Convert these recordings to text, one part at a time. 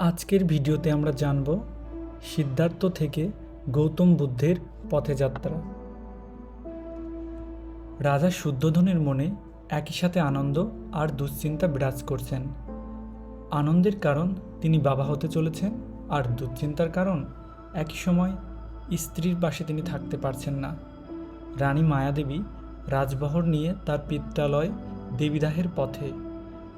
আজকের ভিডিওতে আমরা জানব সিদ্ধার্থ থেকে গৌতম বুদ্ধের পথে যাত্রা। রাজা শুদ্ধধনের মনে একই সাথে আনন্দ আর দুশ্চিন্তা বিরাজ করছেন। আনন্দের কারণ তিনি বাবা হতে চলেছেন আর দুশ্চিন্তার কারণ একই সময় স্ত্রীর পাশে তিনি থাকতে পারছেন না। রানী মায়াদেবী রাজবহর নিয়ে তার পিত্রালয় দেবীদাহের পথে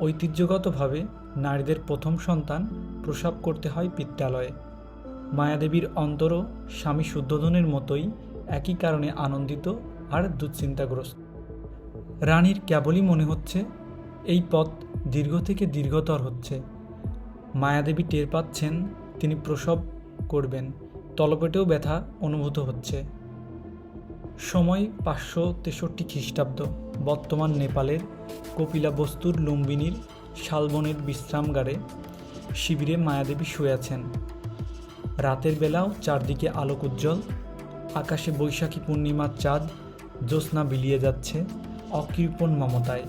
ঐতিহ্যগতভাবে নারীদের প্রথম সন্তান প্রসব করতে হয় পিত্রালয়ে মায়াদেবীর অন্তরও স্বামী শুদ্ধোধনের মতোই একই কারণে আনন্দিত আর দুশ্চিন্তাগ্রস্ত। রানীর কেবলই মনে হচ্ছে, এই পথ দীর্ঘ থেকে দীর্ঘতর হচ্ছে। মায়াদেবী টের পাচ্ছেন তিনি প্রসব করবেন, তলপেটেও ব্যথা অনুভূত হচ্ছে। সময় পাঁচশো তেষট্টি খ্রিস্টাব্দ, বর্তমান নেপালের কপিলা বস্তুর লুম্বিনীর শালবনের বিশ্রামগারে শিবিরে মায়াদেবী শুয়ে আছেন। রাতের বেলাও চারদিকে আলোক উজ্জ্বল, আকাশে বৈশাখী পূর্ণিমার চাঁদ জ্যোৎস্না বিলিয়ে যাচ্ছে অকৃপণ মমতায়।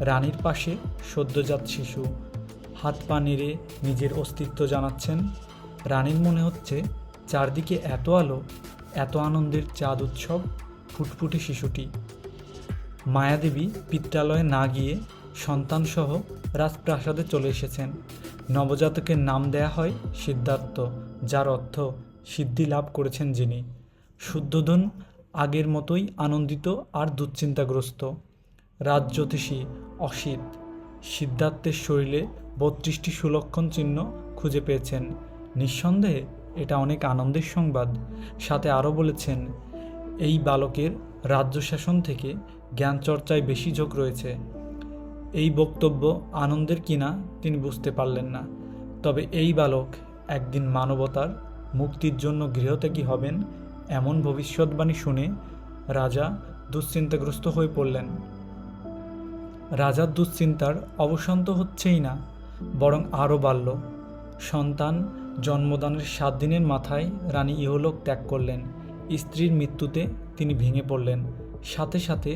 রানীর পাশে সদ্যজাত শিশু, হাত পা নেড়ে নিজের অস্তিত্ব জানাচ্ছেন। রানীর মনে হচ্ছে চারদিকে এত আলো, এত আনন্দের চাঁদ উৎসব, ফুটফুটে শিশুটি। মায়াদেবী পিত্রালয়ে না গিয়ে সন্তানসহ রাজপ্রাসাদে চলে এসেছেন। নবজাতকের নাম দেয়া হয় সিদ্ধার্থ, যার অর্থ সিদ্ধি লাভ করেছেন যিনি। শুদ্ধোধন, আগের মতোই আনন্দিত আর দুশ্চিন্তাগ্রস্ত। রাজজ্যোতিষী অসিত, সিদ্ধার্থের শরীরে বত্রিশটি সুলক্ষণ চিহ্ন খুঁজে পেয়েছেন। নিঃসন্দেহে এটা অনেক আনন্দের সংবাদ। সাথে আরও বলেছেন, এই বালকের রাজ্য শাসন থেকে জ্ঞান চর্চায় বেশি ঝোঁক রয়েছে। এই বক্তব্য আনন্দের কিনা তিনি বুঝতে পারলেন না। তবে এই বালক একদিন মানবতার মুক্তির জন্য গৃহত্যাগী হবেন এমন ভবিষ্যৎবাণী শুনে রাজা দুশ্চিন্তাগ্রস্ত হয়ে পড়লেন। রাজার দুশ্চিন্তার অবসান তো হচ্ছেই না, বরং আরও বাড়ল। সন্তান জন্মদানের সাত দিনের মাথায় রানী ইহলোক ত্যাগ করলেন। স্ত্রীর মৃত্যুতে তিনি ভেঙে পড়লেন। সাথে সাথে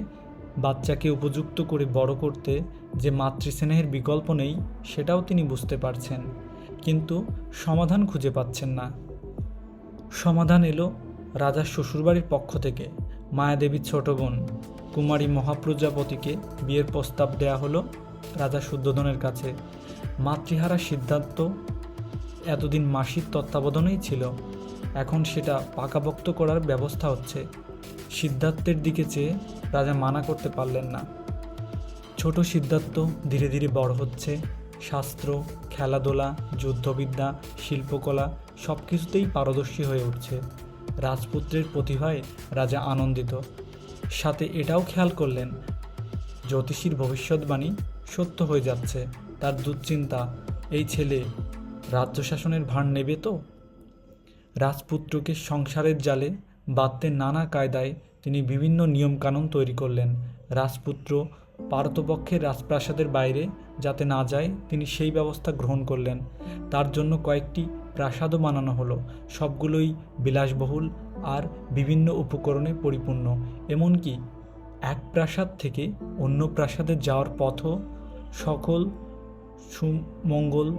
বাচ্চাকে উপযুক্ত করে বড় করতে যে মাতৃস্নেহের বিকল্প নেই, সেটাও তিনি বুঝতে পারছেন। কিন্তু সমাধান খুঁজে পাচ্ছেন না। সমাধান এলো রাজার শ্বশুরবাড়ির পক্ষ থেকে। মায়াদেবীর ছোট বোন, কুমারী মহাপ্রজাপতিকে বিয়ের প্রস্তাব দেয়া হলো রাজা শুদ্ধোধনের কাছে। মাতৃহারা সিদ্ধান্ত এতদিন মাসির তত্ত্বাবধানেই ছিল। এখন সেটা পাকাপোক্ত করার ব্যবস্থা হচ্ছে। সিদ্ধার্থের দিকে চেয়ে রাজা মানা করতে পারলেন না। ছোট সিদ্ধার্থ ধীরে ধীরে বড় হচ্ছে। শাস্ত্র, খেলাধুলা, যুদ্ধবিদ্যা, শিল্পকলা সব কিছুতেই পারদর্শী হয়ে উঠছে। রাজপুত্রের প্রতিভায় রাজা আনন্দিত। সাথে এটাও খেয়াল করলেন, জ্যোতিষীর ভবিষ্যৎবাণী সত্য হয়ে যাচ্ছে। তার দুশ্চিন্তা, এই ছেলে রাজ্য শাসনের ভার নেবে তো? রাজপুত্রকে সংসারের জালে বাঁধতে নানা কায়দায় তিনি বিভিন্ন নিয়মকানুন তৈরি করলেন। রাজপুত্র পারতপক্ষের রাজপ্রাসাদের বাইরে যাতে না যায়, তিনি সেই ব্যবস্থা গ্রহণ করলেন। তার জন্য কয়েকটি প্রাসাদও বানানো হলো। সবগুলোই বিলাসবহুল আর বিভিন্ন উপকরণে পরিপূর্ণ। এমনকি এক প্রাসাদ থেকে অন্য প্রাসাদে যাওয়ার পথও সকল সুমঙ্গল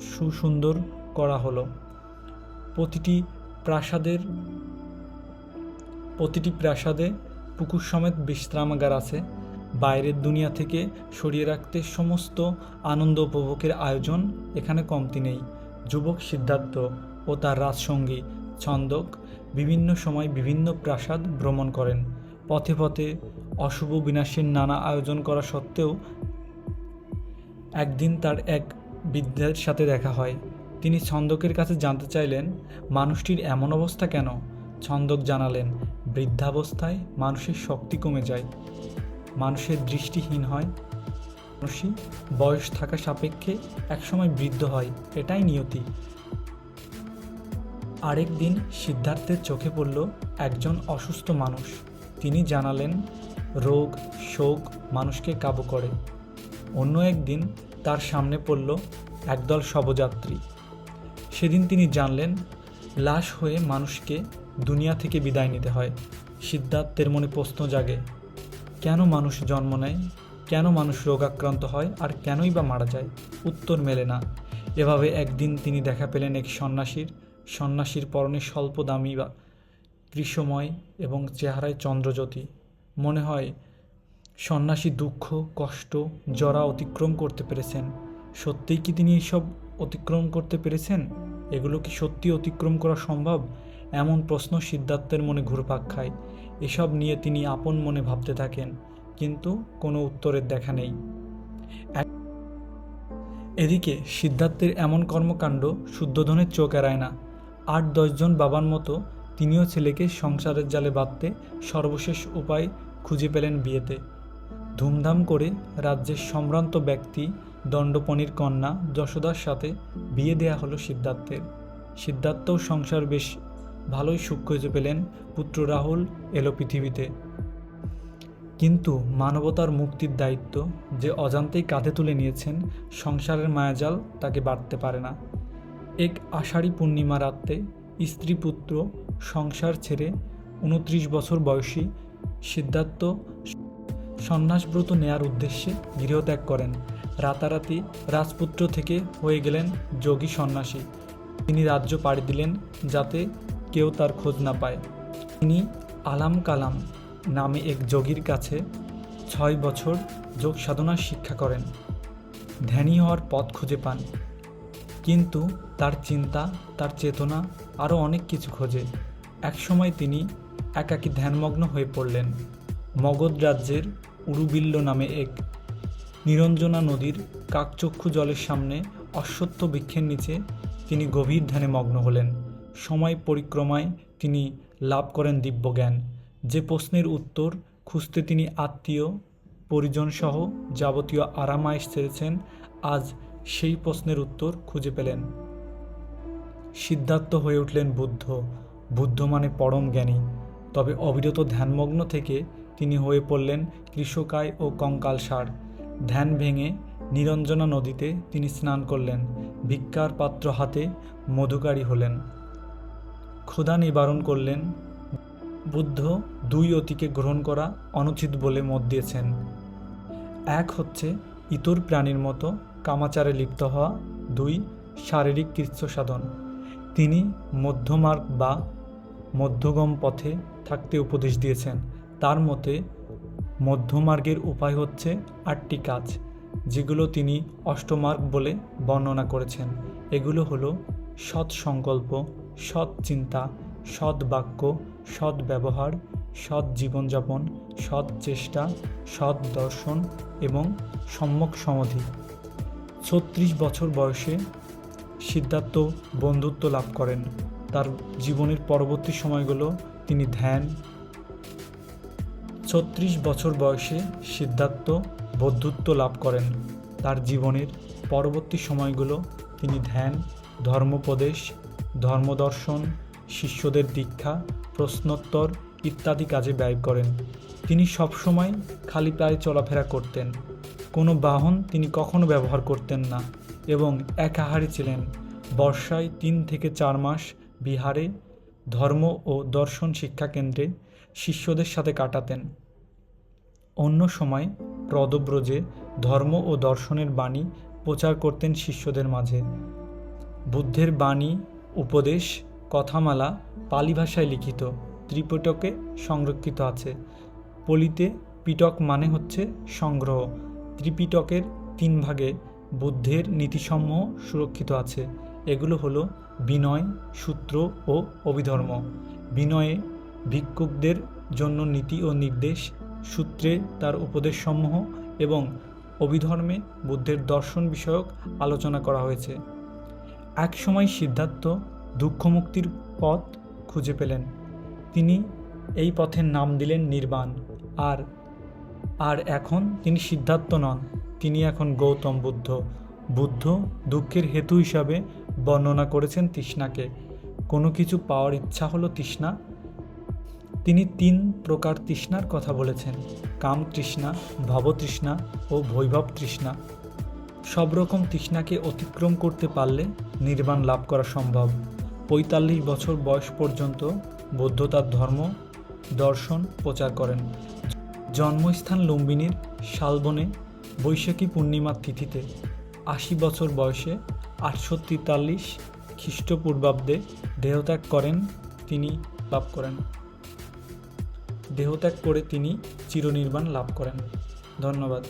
সুসুন্দর করা হলো। প্রতিটি প্রাসাদের প্রতিটি প্রাসাদে পুকুর সমেত বিশ্রামাগার আছে। বাইরের দুনিয়া থেকে সরিয়ে রাখতে সমস্ত আনন্দ উপভোগের আয়োজন এখানে কমতি নেই। যুবক সিদ্ধার্থ ও তার রাজসঙ্গী ছন্দক বিভিন্ন সময় বিভিন্ন প্রাসাদ ভ্রমণ করেন। পথে পথে অশুভ বিনাশের নানা আয়োজন করা সত্ত্বেও একদিন তার এক বৃদ্ধের সাথে দেখা হয়। তিনি ছন্দকের কাছে জানতে চাইলেন, মানুষটির এমন অবস্থা কেন? ছন্দক জানালেন বৃদ্ধাবস্থায় মানুষের শক্তি কমে যায়। মানুষের দৃষ্টিহীন হয়। মানুষই বয়স থাকা সাপেক্ষে একসময় বৃদ্ধ হয়, এটাই নিয়তি। আরেক দিন সিদ্ধার্থের চোখে পড়ল একজন অসুস্থ মানুষ। তিনি জানালেন, রোগ, শোক মানুষকে কাবু করে। অন্য একদিন তার সামনে পড়ল একদল শবযাত্রী। সেদিন তিনি জানলেন, লাশ হয়ে মানুষকে দুনিয়া থেকে বিদায় নিতে হয়। সিদ্ধার্থের মনে প্রশ্ন জাগে, কেন মানুষ জন্ম নেয়, কেন মানুষ রোগাক্রান্ত হয় আর কেনই বা মারা যায়? উত্তর মেলে না। এভাবে একদিন তিনি দেখা পেলেন এক সন্ন্যাসীর। সন্ন্যাসীর পরনে স্বল্প দামি বা কৃষ্ণময় এবং চেহারায় চন্দ্রজ্যোতি। মনে হয়, সন্ন্যাসী দুঃখ, কষ্ট, জরা অতিক্রম করতে পেরেছেন। সত্যিই কি তিনি এসব অতিক্রম করতে পেরেছেন? এগুলো কি সত্যি অতিক্রম করা সম্ভব? এমন প্রশ্ন সিদ্ধার্থের মনে ঘুরপাক খায়। এসব নিয়ে তিনি আপন মনে ভাবতে থাকেন, কিন্তু কোনো উত্তরের দেখা নেই। এদিকে সিদ্ধার্থের এমন কর্মকাণ্ড শুদ্ধধনের চোখ এড়ায় না। আট দশজন বাবার মতো তিনিও ছেলেকে সংসারের জালে বাঁধতে সর্বশেষ উপায় খুঁজে পেলেন বিয়েতে। ধুমধাম করে রাজ্যের সম্ভ্রান্ত ব্যক্তি দণ্ডপণির কন্যা যশোদার সাথে বিয়ে দেয়া হলো সিদ্ধার্থের। সিদ্ধার্থও সংসার বেশ ভালোই সুখ খুঁজে পেলেন পুত্র রাহুল এলো পৃথিবীতে। কিন্তু মানবতার মুক্তির দায়িত্ব যে অজান্তেই কাঁধে তুলে নিয়েছেন, সংসারের মায়াজাল তাকে বাড়তে পারে না। এক আষাঢ়ী পূর্ণিমা রাত্রে স্ত্রী পুত্র সংসার ছেড়ে উনত্রিশ বছর বয়সী সিদ্ধার্থ সন্ন্যাসব্রত নেয়ার উদ্দেশ্যে গৃহত্যাগ করেন। রাতারাতি রাজপুত্র থেকে হয়ে গেলেন যোগী সন্ন্যাসী। তিনি রাজ্য পাড়ি দিলেন যাতে কেউ তার খোঁজ না পায়। তিনি আলাম কালাম নামে এক যোগীর কাছে ছয় বছর যোগ সাধনার শিক্ষা করেন। ধ্যানী হওয়ার পথ খুঁজে পান। কিন্তু তার চিন্তা, তার চেতনা আরও অনেক কিছু খোঁজে। একসময় তিনি একাকী ধ্যানমগ্ন হয়ে পড়লেন। মগধ রাজ্যের উরুবিল্ল নামে এক নিরঞ্জনা নদীর কাকচক্ষু জলের সামনে অশ্বত্থ বৃক্ষের নিচে তিনি গভীর ধ্যানে মগ্ন হলেন। সময় পরিক্রমায় তিনি লাভ করেন দিব্যজ্ঞান। যে প্রশ্নের উত্তর খুঁজতে তিনি আত্মীয়, পরিজনসহ যাবতীয় আরামায়েশ ছেড়েছেন, আজ সেই প্রশ্নের উত্তর খুঁজে পেলেন। সিদ্ধার্থ হয়ে উঠলেন বুদ্ধ। বুদ্ধ মানে পরম জ্ঞানী। তবে অবিরত ধ্যানমগ্ন থেকে তিনি হয়ে পড়লেন কৃষকায় ও কঙ্কালসার ধ্যান ভেঙে নিরঞ্জনা নদীতে তিনি স্নান করলেন। ভিক্ষার পাত্র হাতে মধুকারী হলেন। ক্ষুধা নিবারণ করলেন। বুদ্ধ দুই অতিকে গ্রহণ করা অনুচিত বলে মত দিয়েছেন। এক হচ্ছে ইতর প্রাণীর মতো কামাচারে লিপ্ত হওয়া। দুই, শারীরিক কৃচ্ছ সাধন তিনি মধ্যমার্গ বা মধ্যগম পথে থাকতে উপদেশ দিয়েছেন। তার মতে মধ্যমার্গের উপায় হচ্ছে আটটি কাজ, যেগুলো তিনি অষ্টমার্গ বলে বর্ণনা করেছেন। এগুলো হলো সৎ সংকল্প সৎ চিন্তা সৎ বাক্য সৎ ব্যবহার সৎ জীবনযাপন সৎ চেষ্টা সৎ দর্শন এবং সম্যক সমাধি। ছত্রিশ বছর বয়সে সিদ্ধার্থ বন্ধুত্ব লাভ করেন। তার জীবনের পরবর্তী সময়গুলো তিনি ধ্যান। ছত্রিশ বছর বয়সে সিদ্ধার্থ বৌদ্ধত্ব লাভ করেন। তার জীবনের পরবর্তী সময়গুলো তিনি ধ্যান, ধর্মোপদেশ ধর্মদর্শন, শিষ্যদের দীক্ষা, প্রশ্নোত্তর ইত্যাদি কাজে ব্যয় করেন। তিনি সবসময় খালি পায়ে চলাফেরা করতেন। কোনো বাহন তিনি কখনো ব্যবহার করতেন না এবং একাহারী ছিলেন। বর্ষায় তিন থেকে চার মাস বিহারে ধর্ম ও দর্শন শিক্ষা কেন্দ্রে শিষ্যদের সাথে কাটাতেন। অন্য সময় প্রদব্রজে ধর্ম ও দর্শনের বাণী প্রচার করতেন শিষ্যদের মাঝে। বুদ্ধের বাণী উপদেশ, কথামালা, পালি ভাষায় লিখিত, ত্রিপিটকে সংরক্ষিত আছে। পলিতে পিটক মানে হচ্ছে সংগ্রহ। ত্রিপিটকের তিন ভাগে বুদ্ধের নীতিসমূহ সুরক্ষিত আছে। এগুলো হলো বিনয়, সূত্র ও অভিধর্ম। বিনয়ে ভিক্ষুকদের জন্য নীতি ও নির্দেশ, সূত্রে তার উপদেশসমূহ এবং অভিধর্মে বুদ্ধের দর্শন বিষয়ক আলোচনা করা হয়েছে। একসময় সিদ্ধার্থ দুঃখমুক্তির পথ খুঁজে পেলেন। তিনি এই পথের নাম দিলেন নির্বাণ। আর আর এখন তিনি সিদ্ধার্থ নন। তিনি এখন গৌতম বুদ্ধ। বুদ্ধ দুঃখের হেতু হিসাবে বর্ণনা করেছেন তৃষ্ণাকে। কোনো কিছু পাওয়ার ইচ্ছা হলো তৃষ্ণা। তিনি তিন প্রকার তৃষ্ণার কথা বলেছেন। কাম তৃষ্ণা ভবতৃষ্ণা ও বৈভব তৃষ্ণা। সব রকম তৃষ্ণাকে অতিক্রম করতে পারলে নির্বাণ লাভ করা সম্ভব। পঁয়তাল্লিশ বছর বয়স পর্যন্ত বৌদ্ধতার ধর্ম দর্শন প্রচার করেন। জন্মস্থান লুম্বিনীর শালবনে বৈশাখী পূর্ণিমার তিথিতে আশি বছর বয়সে আটশো তেতাল্লিশ খ্রিস্টপূর্বাব্দে দেহত্যাগ করেন তিনি, লাভ করেন। দেহত্যাগ করে তিনি চিরনির্বাণ লাভ করেন। ধন্যবাদ।